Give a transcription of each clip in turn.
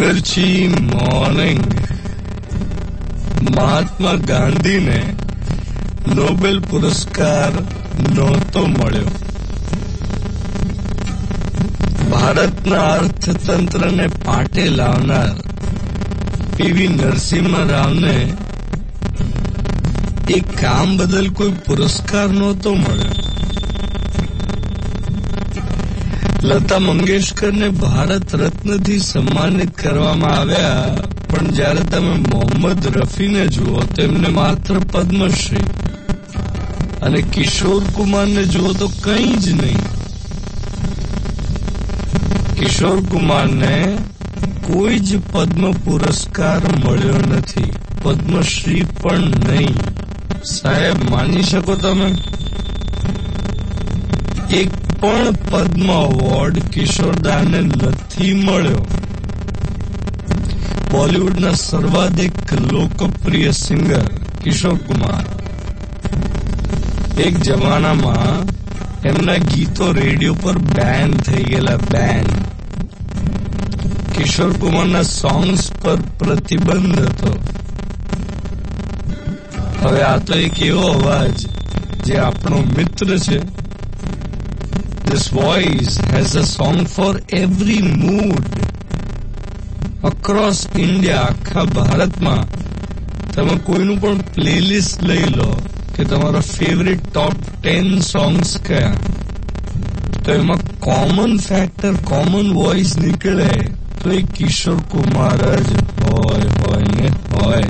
મિર્ચી morning મહાત્મા ગાંધીને Nobel પુરસ્કાર નહોતો મળ્યો. ભારતના અર્થતંત્રને પાટે લાવનાર પીવી નરસિંહ રાવને એ કામ બદલ કોઈ પુરસ્કાર નહોતો મળ્યો. લતા મંગેશકરને ભારત રત્નથી સન્માનિત કરવામાં આવ્યા. પણ જ્યારે તમે મોહમ્મદ રફીને જુઓ, તેમને માત્ર પદ્મશ્રી. અને કિશોર કુમારને જુઓ તો કંઈ જ નહીં. કિશોર કુમારને કોઈ જ પદ્મ પુરસ્કાર મળ્યો નથી. પદ્મશ્રી પણ નહીં. સાહેબ, માની શકો તમે? એક પણ પદ્મ એવોર્ડ કિશોરદાને નથી મળ્યો. બોલિવૂડના સર્વાધિક લોકપ્રિય સિંગર કિશોર કુમાર. એક જમાનામાં એમના ગીતો રેડિયો પર બેન થઈ ગયેલા બેન કિશોર કુમારના સોંગ્સ પર પ્રતિબંધ હતો. હવે આ તો એક એવો અવાજ જે આપણો મિત્ર છે. This voice has a song for every mood. Across India, આખા ભારતમાં તમે કોઈનું પણ પ્લેલિસ્ટ લઈ લો કે તમારા ફેવરિટ ટોપ ટેન સોંગ્સ કયા. તો એમાં કોમન ફેક્ટર કોમન વોઇસ નીકળે તો એ કિશોર કુમાર જ હોય હોય ને હોય.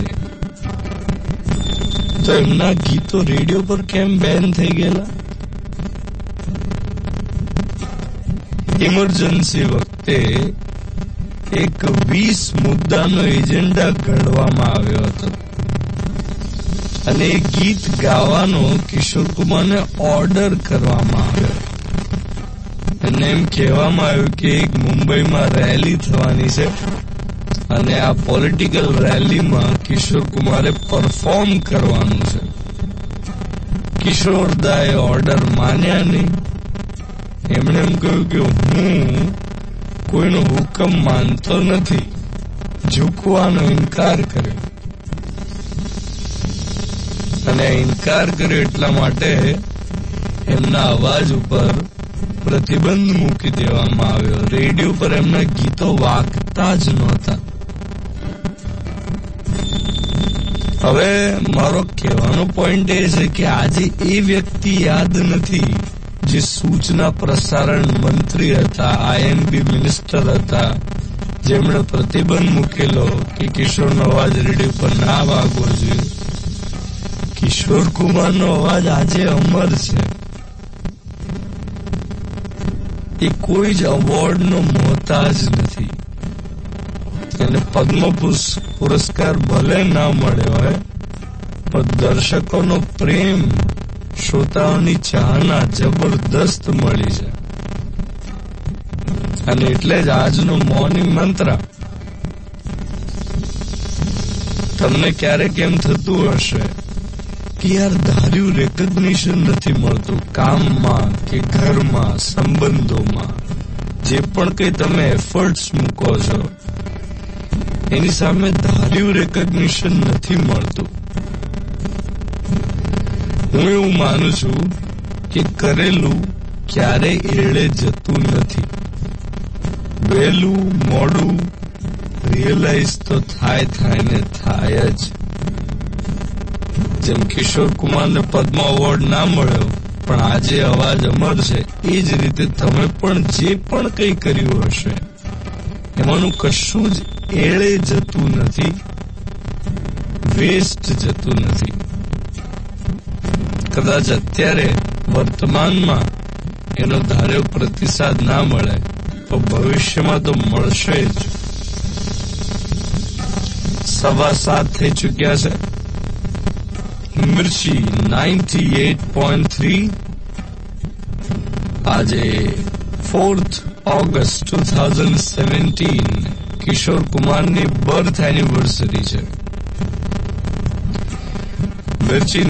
તો એમના ગીતો રેડિયો પર કેમ બેન થઈ ગયેલા? ઇમરજન્સી વખતે એક વીસ મુદ્દાનો એજન્ડા ઘડવામાં આવ્યો હતો. અને ગીત ગાવાનો કિશોર કુમારને ઓર્ડર કરવામાં આવ્યો. અને એમ કહેવામાં આવ્યું કે એક મુંબઈમાં રેલી થવાની છે અને આ પોલિટિકલ રેલીમાં કિશોર કુમારે પરફોર્મ કરવાનું છે. કિશોરદાએ ઓર્ડર માન્યા નહીં. એમણે એમ કહ્યું કે હું કોઈનો હુકમ માનતો નથી. ઝૂકવાનો ઇનકાર કર્યો અને ઇનકાર કર્યો એટલા માટે એમના અવાજ ઉપર પ્રતિબંધ મૂકી દેવામાં આવ્યો. રેડિયો પર એમના ગીતો વાગતા જ નહોતા. હવે મારો કહેવાનો પોઈન્ટ એ છે કે આજે એ વ્યક્તિ યાદ નથી જે સૂચના પ્રસારણ મંત્રી હતા આઈએમબી મિનિસ્ટર હતા. જેમણે પ્રતિબંધ મૂકેલો કે કિશોરનો અવાજ રેડિયો પર ના વાગવો જોઈએ. કિશોર કુમારનો અવાજ આજે અમર છે. એ કોઈ જ અવોર્ડનો મોહતાજ નથી. તેને પદ્મ પુરસ્કાર ભલે ના મળ્યો હોય, પણ દર્શકોનો પ્રેમ શ્રોતાઓની ચાહના જબરદસ્ત મળી છે. અને એટલે જ આજનો મોર્નિંગ મંત્ર તમને ક્યારેક એમ થતું હશે કે યાર ધાર્યું રેકગ્નિશન નથી મળતું કામમાં કે ઘરમાં, સંબંધોમાં. જે પણ કંઈ તમે એફર્ટ્સ મૂકો છો, એની સામે ધાર્યું રેકગ્નિશન નથી મળતું. હું એવું માનું છું કે કરેલું ક્યારેય એળે જતું નથી. વહેલું મોડું રિયલાઇઝ તો થાય થાય ને થાય જ. જેમ કિશોર કુમારને પદ્મ એવોર્ડ ના મળ્યો, પણ આજે અવાજ અમર છે, એ જ રીતે તમે પણ જે પણ કંઈ કર્યું હશે, એમાંનું કશું જ એળે જતું નથી વેસ્ટ જતું નથી. કદાચ અત્યારે વર્તમાનમાં એનો ધાર્યો પ્રતિસાદ ના મળે, તો ભવિષ્યમાં તો મળશે જ. સવા સાત થઈ ચુક્યા છે. Mirchi ninety eight point three, આજે fourth August two thousand seventeen, Kishore કુમારની બર્થ એનિવર્સરી છે. મિર્ચી